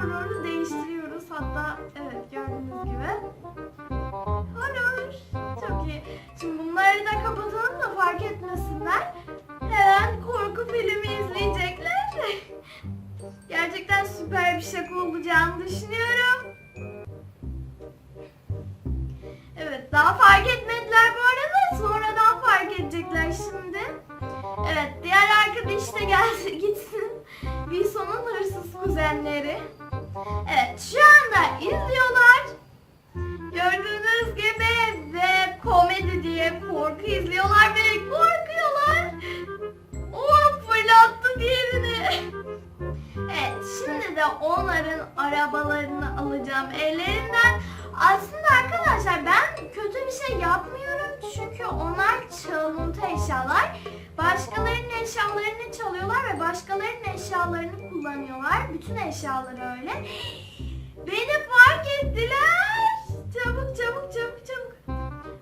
horroru değiştiriyoruz. Hatta evet gördüğünüz gibi. Horror. Çok iyi. Şimdi bunları da kapatalım da fark etmesinler. Hemen korku filmi izleyecekler. Gerçekten süper bir şaka olacağını düşünüyorum. Evet daha fark etmediler bu arada. Sonradan fark edecekler şimdi. Evet diğer arkadaş da gelsin gitsin. Hırsız kuzenleri. Evet şu anda izliyorlar. Gördüğünüz gibi ve komedi diye korku izliyorlar ve korkuyorlar. O fırlattı diğerini. Evet şimdi de onların arabalarını alacağım ellerinden. Aslında arkadaşlar ben kötü bir şey yapmıyorum çünkü onlar çalıntı eşyalar. Başkalarının eşyalarını çalıyorlar ve başkalarının eşyalarını kullanıyorlar. Bütün eşyaları öyle. Beni fark ettiler. Çabuk çabuk çabuk çabuk.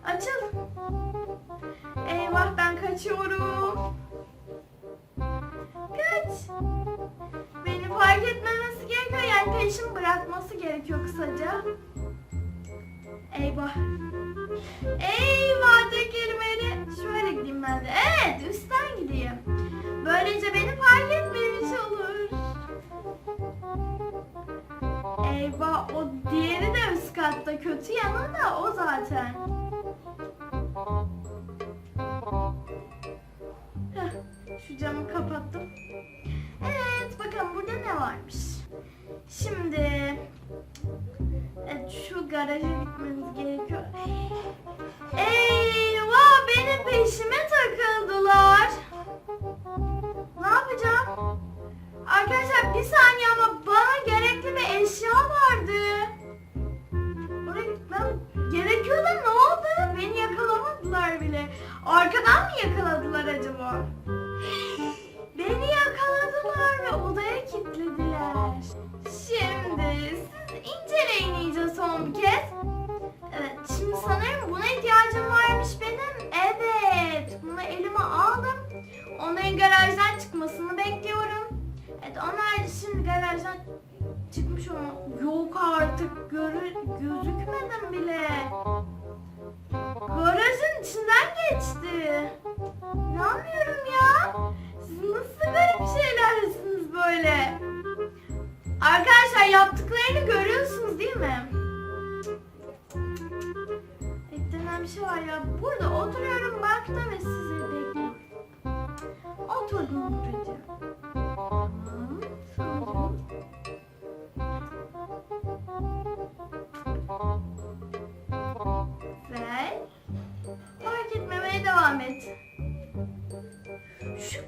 Açıl. Eyvah ben kaçıyorum. Kaç. Beni fark etmemesi gerekiyor yani peşimi bırakması gerekiyor kısaca. Eyvah. Eyvah Eyvah o diğeri de üst katta kötü yanı da o zaten. Şu camı kapattım. Evet bakalım burada ne varmış. Şimdi şu garaja gitmemiz gerekiyor. Eyvah benim peşime takıldılar. Ne yapacağım? Arkadaşlar bir saniye ama bana eşya vardı. Oraya gitmem gerekiyor da ne oldu? Beni yakalamadılar bile. Arkadan mı yakaladılar acaba? Beni yakaladılar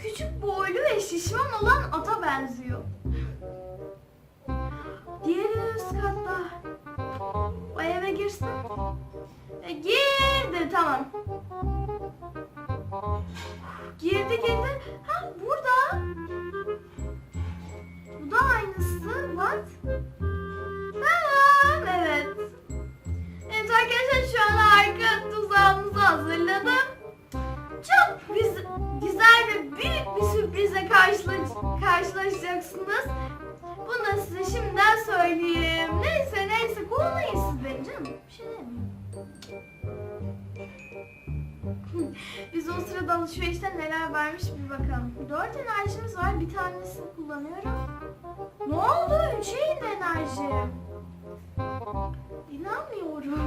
küçük boylu ve şişman olan ata benziyor. Diğeri üst katta. O eve girsin. E, girdi tamam. Girdi girdi. Ha burada. Sürprize karşıla- karşılaşacaksınız. Bunu da size şimdiden söyleyeyim. Neyse neyse kovmayın siz beni canım. Bir şey. Biz o sırada alışverişte neler varmış bir bakalım. Dört enerjimiz var. Bir tanesini kullanıyorum. Ne oldu? Üçe indi enerji. İnanmıyorum.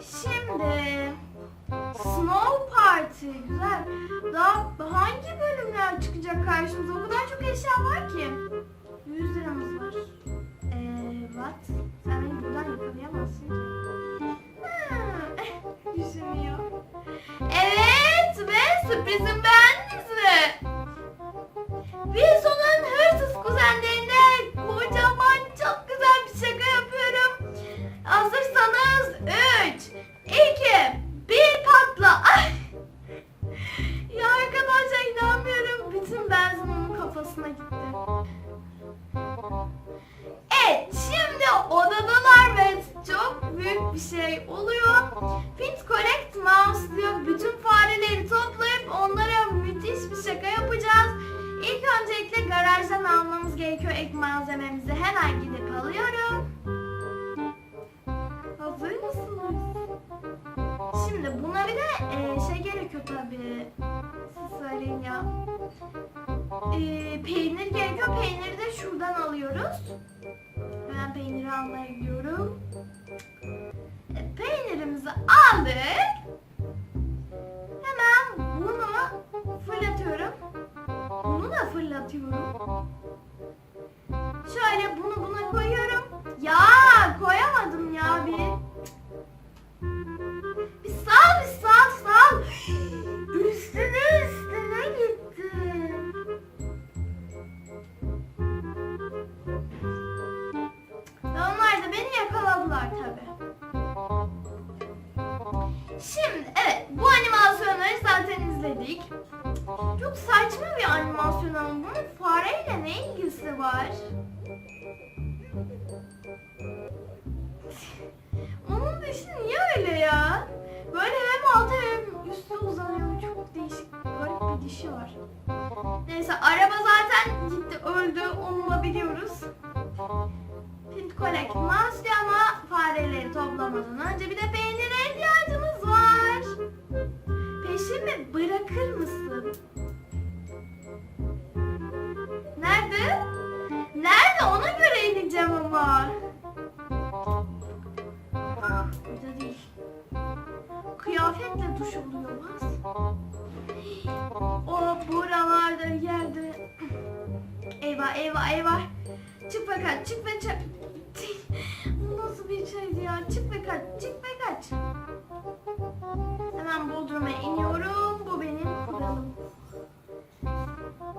Şimdi Snow Party güzel. Daha hangi bölümler çıkacak karşımıza? O kadar çok eşya var ki. 100 liramız var. Eee what? Sen beni buradan yakalayamazsın ki. Ha, Düşünüyor. Evet şey oluyor. Pit Correct Mouse diyor. Bütün fareleri toplayıp onlara müthiş bir şaka yapacağız. İlk öncelikle garajdan almamız gerekiyor ek malzememizi. Hemen gidip alıyorum. Hazır mısınız? Şimdi buna bir de e, şey gerekiyor tabii. Siz söyleyin ya. E, peynir gerekiyor. Peyniri de şuradan alıyoruz. Hemen peyniri almaya gidiyorum. Peynirimizi aldık. Hemen bunu fırlatıyorum. Bunu da fırlatıyorum. Şöyle bunu buna koyuyorum. Ya koyamadım ya bir. Bir sal bir sal sal. Üstüne üstüne gitti. Onlar da beni yakaladılar tabi. Şimdi evet bu animasyonları zaten izledik. Çok saçma bir animasyon ama bunun fareyle ne ilgisi var? Onun dişi niye öyle ya? Böyle hem altı hem üstü uzanıyor. Çok değişik, garip bir dişi var. Neyse araba zaten gitti öldü. Onu da biliyoruz. Pint Collect must ama fareleri toplamadan önce bir de ihtiyacımız var. Peşimi bırakır mısın? Nerede? Nerede? Ona göre ineceğim ama. Burada değil. Kıyafetle duş oluyormaz. O buralarda yerde. Eyvah eyvah eyvah. Çık ve kaç, çık ve kaç. Bu nasıl bir şeydi ya? Çık ve kaç, çık ve kaç. Hemen Bodrum'a iniyorum. Bu benim kuralım.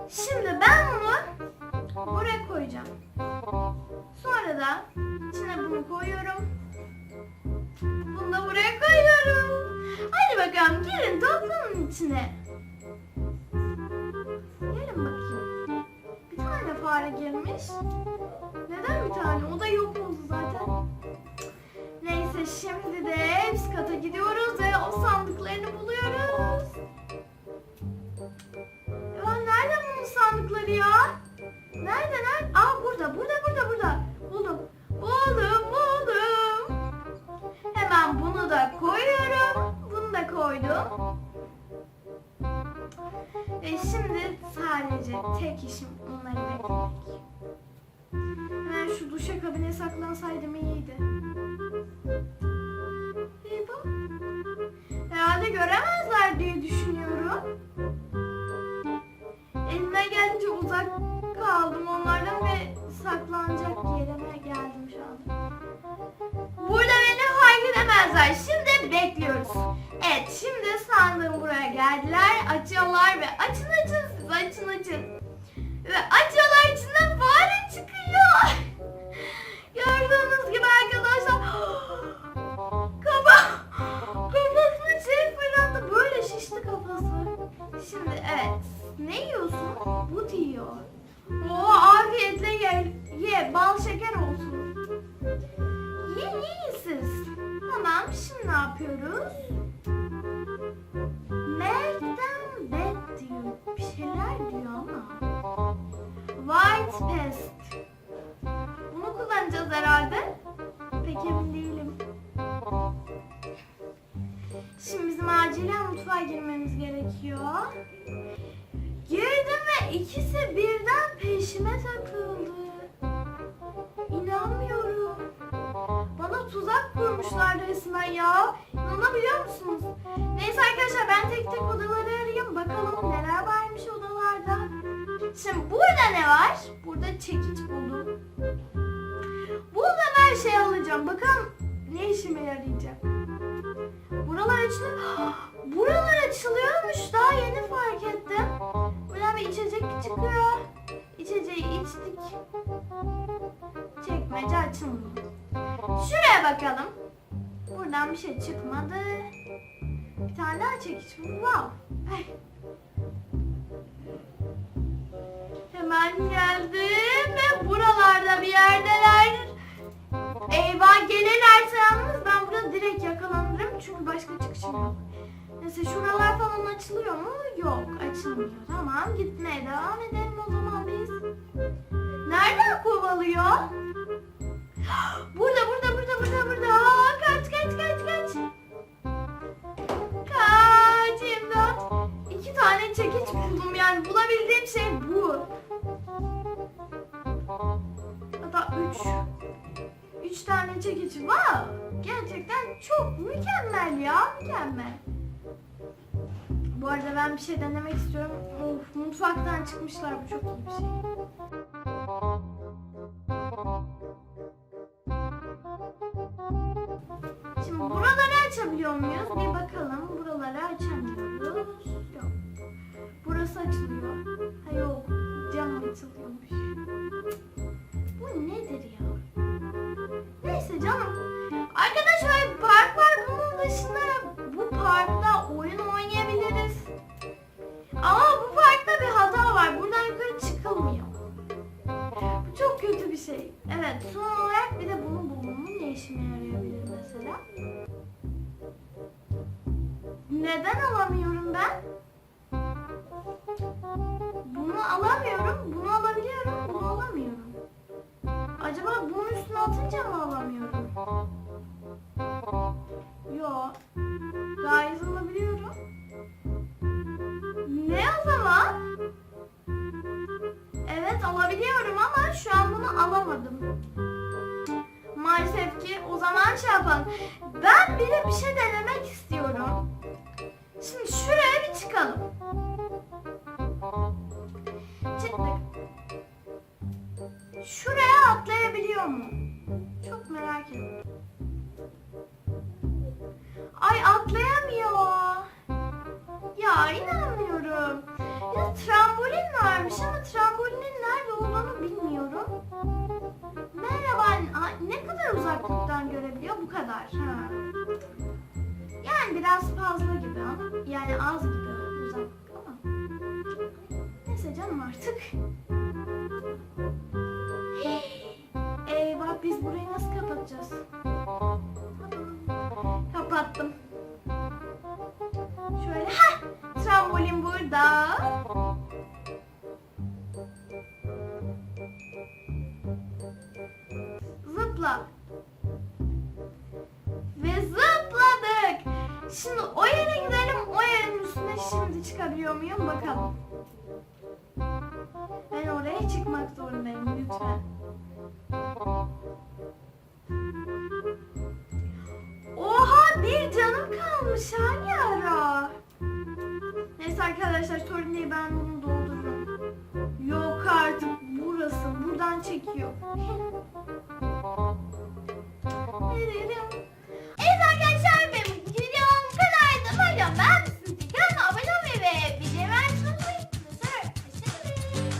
Şimdi ben bunu buraya koyacağım. Sonra da içine bunu koyuyorum. Bunu da buraya koyuyorum. Hadi bakalım girin toplanın içine. Gelin bakayım. Bir tane fare girmiş. Neden bir tane? O da yok oldu zaten. Neyse şimdi de üst kata gidiyoruz ve o sandıklarını buluyoruz. Ya nerede bunun sandıkları ya? Nerede nerede? Aa burada burada burada burada. Buldum. Buldum buldum. Hemen bunu da koyuyorum. Bunu da koydum. Ve şimdi sadece tek işim onları beklemek. Hemen şu duşa kabine Göremezler diye düşünüyorum. Elime gelince uzak kaldım onlardan ve saklanacak yerime geldim şu anda. Burada beni fark edemezler. Şimdi bekliyoruz. Evet şimdi sandığım buraya geldiler. Açıyorlar ve açın açın siz açın açın. Ve açıyorlar içinden fare çıkıyor. But yiyor. Oo afiyetle ye. Ye. Bal şeker olsun. Ye yiyin siz. Tamam şimdi ne yapıyoruz? Meltdown bed diyor. Bir şeyler diyor ama. White pest. Bunu kullanacağız herhalde. Pek emin değilim. Şimdi bizim acilen mutfağa girmemiz gerekiyor. İkisi birden peşime takıldı. İnanmıyorum. Bana tuzak kurmuşlar resmen ya. İnanabiliyor musunuz? Neyse arkadaşlar ben tek tek odaları arayayım. Bakalım neler varmış odalarda. Şimdi burada ne var? Burada çekiç buldum. Buradan her şeyi alacağım. Bakalım ne işime yarayacak. Buralar açılıyor. Buralar açılıyormuş. Daha yeni fark ettim. İçecek çıkıyor. İçeceği içtik. Çekmece açılmıyor. Şuraya bakalım. Buradan bir şey çıkmadı. Bir tane daha çekiç. Wow. Ay. Hemen geldim ve buralarda bir yerdeler. Eyvah gelirlerse yalnız ben burada direkt yakalanırım çünkü başka çıkışım yok. Neyse şuralar falan açılıyor mu? Yok açılmıyor. Tamam gitmeye devam edelim o zaman biz. Nereden kovalıyor? Burada burada burada burada burada. Aa, kaç kaç kaç kaç. Kaç. çekiç buldum yani bulabildiğim şey bu. Hatta üç. Üç tane çekiç. Wow! Gerçekten çok mükemmel ya. Mükemmel. Bu arada ben bir şey denemek istiyorum. Of mutfaktan çıkmışlar. Bu çok iyi bir şey. Şimdi buraları açabiliyor muyuz? Bir bakalım. Buraları açamıyoruz. Yok. Burası açılıyor. Ha yok. Cam açılıyormuş. Bu nedir ya? Neyse canım. Arkadaşlar park var. Bunun dışında bu parkta şey. Evet son olarak bir de bunu bulmamın ne işime yarayabilir mesela? Neden alamıyorum ben? Bunu alamıyorum, bunu alabiliyorum, bunu alamıyorum. Acaba bunun üstüne atınca mı alamıyorum? Yo. Gayet alabiliyorum. Ne o zaman? Evet alabiliyorum ama alamadım. Maalesef ki o zaman şey yapalım. Ben bir de bir şey denemek istiyorum. Şimdi şuraya bir çıkalım. Çıktık. Şuraya atlayabiliyor mu? Çok merak ediyorum. Ay atlayamıyor. Ya inanmıyorum. Ya trambolin varmış ama bilmiyorum. Merhaba. Aa, ne kadar uzaklıktan görebiliyor? Bu kadar. Ha. Yani biraz fazla gibi ama yani az gibi uzaklık ama. Neyse canım artık. Eyvah biz burayı nasıl kapatacağız? Kapattım. Şöyle ha trambolin burada. Çıkabiliyor muyum bakalım. Ben oraya çıkmak zorundayım lütfen. Oha bir canım kalmış hangi ara? Neyse arkadaşlar değil ben bunu doldururum. Yok artık burası buradan çekiyor.